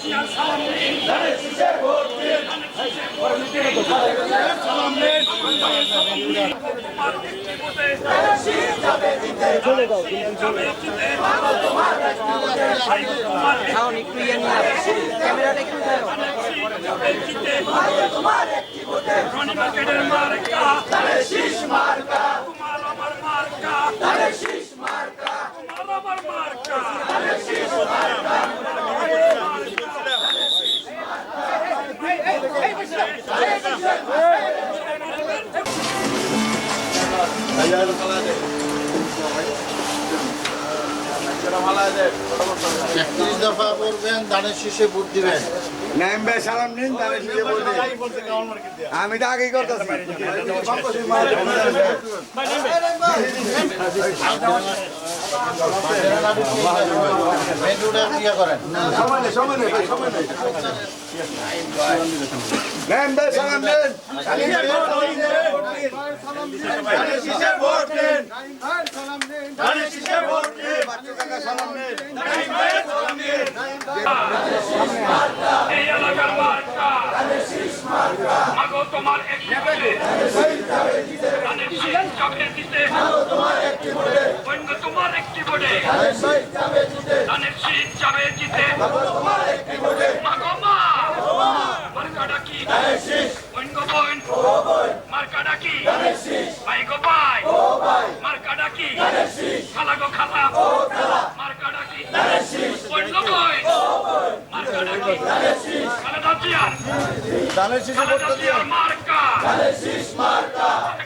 সালাম নিন তোমার একটি তোমার একটু ইয়ে নিয়ে ক্যামেরাটা একটু ধরো যাবে জিতে রনি মার্কেটের মার্কা তোমার আমার মার্কা তোমার আমার মার্কা একত্রিশ দফা করবেন দানের শীষে ভোট দিবেন। নাইম ভাই সালাম নিন তাহলে শিখে বলতে আমি তো আগেই করতেছি। ভাই। এই এলাকার মার্কা মাগো তোমার একটি ভোটে ধানের শীষ যাবে জিতে অন্য ধানের শীষ যাবে জিতে। মাগো মা। মার্কাটা কি অন্য বোন মার্কাটা কি ভাই গো ভাই। মার্কাটা কি খালা গো খালা। মার্কাটা কি বোন মার্কাটা কি খালেদা জিয়ার দানের শীষে ভোট খালেদা জিয়ার মার্কা।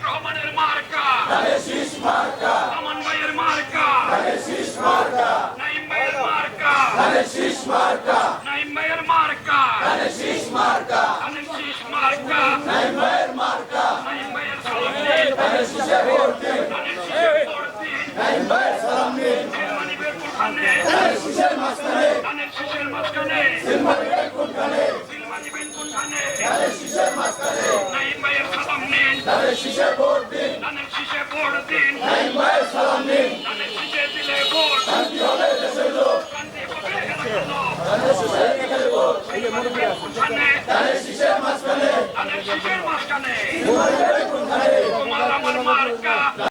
রহমানের মার্কা। ধানেশিস মার্কা। নাই মায়ের মার্কা। ধানেশিস মার্কা। ধানেশিস মার্কা। নাই মায়ের মার্কা। নাই মায়ের সালামে। ধানেশিসে ভর্তি। নাই মায়ের সালামে। মানিবের কোখানে ধানেশিসের মাঝখানে। ধানেশিসের মাঝখানে। সিলমানিবের কোখানে সিলমানিবের কোখানে ধানেশিসের মাঝখানে। নাই মায়ের সালামে। ধানেশিসে ভর্তি। ধানেশিসে ভর্তি। নাই মায়ের সালামে।